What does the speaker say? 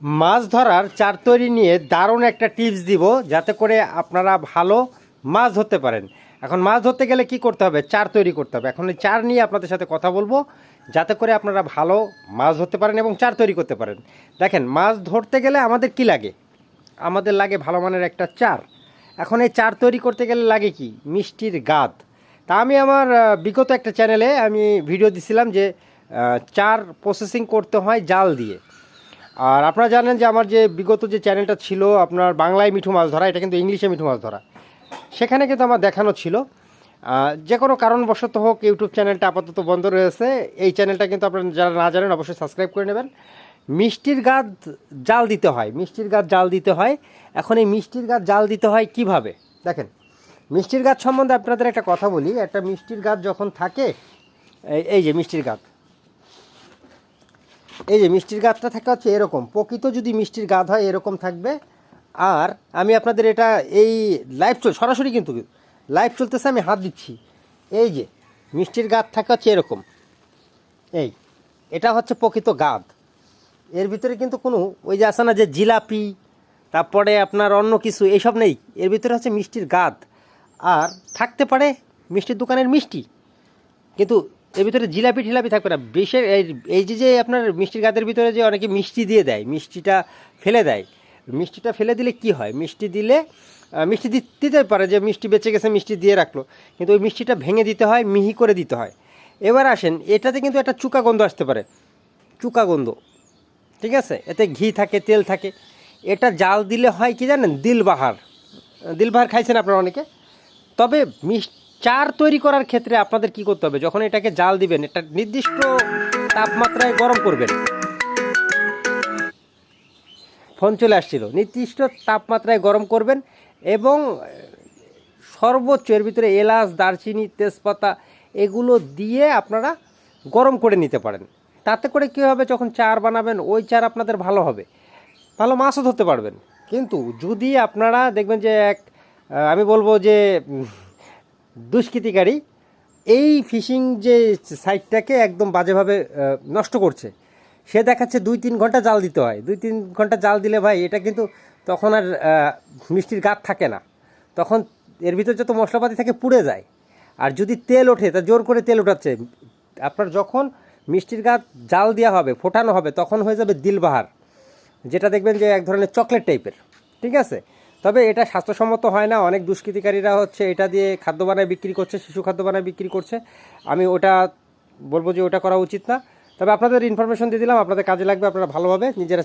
মাছ ধরার চার তৈরি নিয়ে দারুণ একটা টিপস দিব যাতে করে আপনারা ভালো মাছ ধরতে পারেন। এখন মাছ ধরতে গেলে কি করতে হবে? চার তৈরি করতে হবে। এখন এই চার নিয়ে আপনাদের সাথে কথা বলব, যাতে করে আপনারা ভালো মাছ ধরতে পারেন এবং চার তৈরি করতে পারেন। দেখেন, মাছ ধরতে গেলে আমাদের কি লাগে? আমাদের লাগে ভালো মানের একটা চার। এখন এই চার তৈরি করতে গেলে লাগে কি? মিষ্টির গাদ। তা আমি আমার বিগত একটা চ্যানেলে আমি ভিডিও দিছিলাম যে চার প্রসেসিং করতে হয় জাল দিয়ে। আর আপনারা জানেন যে আমার যে বিগত যে চ্যানেলটা ছিল, আপনার বাংলায় মিঠু মাছ ধরা, এটা কিন্তু ইংলিশে মিঠু মাছ ধরা। সেখানে কিন্তু আমার দেখানো ছিল। যে কোনো কারণবশত হোক, ইউটিউব চ্যানেলটা আপাতত বন্ধ রয়েছে। এই চ্যানেলটা কিন্তু আপনারা যারা না জানেন, অবশ্যই সাবস্ক্রাইব করে নেবেন। মিষ্টির গাছ জাল দিতে হয়। মিষ্টির গাছ জাল দিতে হয়। এখন এই মিষ্টির গাছ জাল দিতে হয় কীভাবে? দেখেন, মিষ্টির গাছ সম্বন্ধে আপনাদের একটা কথা বলি। একটা মিষ্টির গাছ যখন থাকে, এই- যে মিষ্টির গাছ এই যে মিষ্টির গাছটা থাকে হচ্ছে এরকম। প্রকৃত যদি মিষ্টির গাছ হয়, এরকম থাকবে। আর আমি আপনাদের এটা এই লাইভ চল সরাসরি কিন্তু লাইভ চলতেছে, আমি হাত দিচ্ছি। এই যে মিষ্টির গাছ থাকে হচ্ছে এরকম। এই, এটা হচ্ছে প্রকৃত গাদ এর ভিতরে কিন্তু কোনো ওই যে আছে না যে জিলাপি, তারপরে আপনার অন্য কিছু, এইসব নেই। এর ভিতরে হচ্ছে মিষ্টির গাদ আর থাকতে পারে মিষ্টির দোকানের মিষ্টি। কিন্তু এর ভিতরে জিলাপি টিলাপি থাকবে না। বিশেষ এই যে যে আপনার মিষ্টির গাদের ভিতরে যে অনেকে মিষ্টি দিয়ে দেয়, মিষ্টিটা ফেলে দেয়, মিষ্টিটা ফেলে দিলে কি হয়? মিষ্টি দিলে মিষ্টি দিতে পারে যে মিষ্টি বেঁচে গেছে, মিষ্টি দিয়ে রাখল, কিন্তু ওই মিষ্টিটা ভেঙে দিতে হয়, মিহি করে দিতে হয়। এবার আসেন, এটাতে কিন্তু একটা চুকা গন্ধ আসতে পারে। চুকা গন্ধ, ঠিক আছে? এতে ঘি থাকে, তেল থাকে। এটা জাল দিলে হয় কি জানেন? দিলবাহার। দিলবাহার খাইছেন আপনারা অনেকে। তবে মিস চার তৈরি করার ক্ষেত্রে আপনাদের কি করতে হবে? যখন এটাকে জাল দিবেন এটা নির্দিষ্ট তাপমাত্রায় গরম করবেন। ফোন চলে আসছিল। নির্দিষ্ট তাপমাত্রায় গরম করবেন এবং সর্বোচ্চ এর ভিতরে এলাচ, দারচিনি, তেজপাতা এগুলো দিয়ে আপনারা গরম করে নিতে পারেন। তাতে করে কী হবে? যখন চার বানাবেন, ওই চার আপনাদের ভালো হবে। ভালো মাছও ধরতে পারবেন। কিন্তু যদি আপনারা দেখবেন যে এক আমি বলব যে দুষ্কৃতিকারী, এই ফিশিং যে সাইটটাকে একদম বাজেভাবে নষ্ট করছে। সে দেখাচ্ছে দুই তিন ঘণ্টা জাল দিতে হয়। দুই তিন ঘণ্টা জাল দিলে ভাই, এটা কিন্তু তখন আর মিষ্টির গাত থাকে না। তখন এর ভিতর যত মশলাপাতি থাকে পুড়ে যায়। আর যদি তেল ওঠে, তা জোর করে তেল ওঠাচ্ছে আপনার যখন মিষ্টির গাছ জাল দেওয়া হবে, ফোটানো হবে, তখন হয়ে যাবে দিলবাহার। যেটা দেখবেন যে এক ধরনের চকলেট টাইপের। ঠিক আছে? তবে এটা স্বাস্থ্যসম্মত হয় না। অনেক দুষ্কৃতিকারীরা হচ্ছে এটা দিয়ে খাদ্য বানায় বিক্রি করছে, শিশু খাদ্য বানায় বিক্রি করছে। আমি ওটা বলব যে ওটা করা উচিত না। তবে আপনাদের ইনফরমেশন দিয়ে দিলাম, আপনাদের কাজে লাগবে, আপনারা ভালোভাবে নিজেরা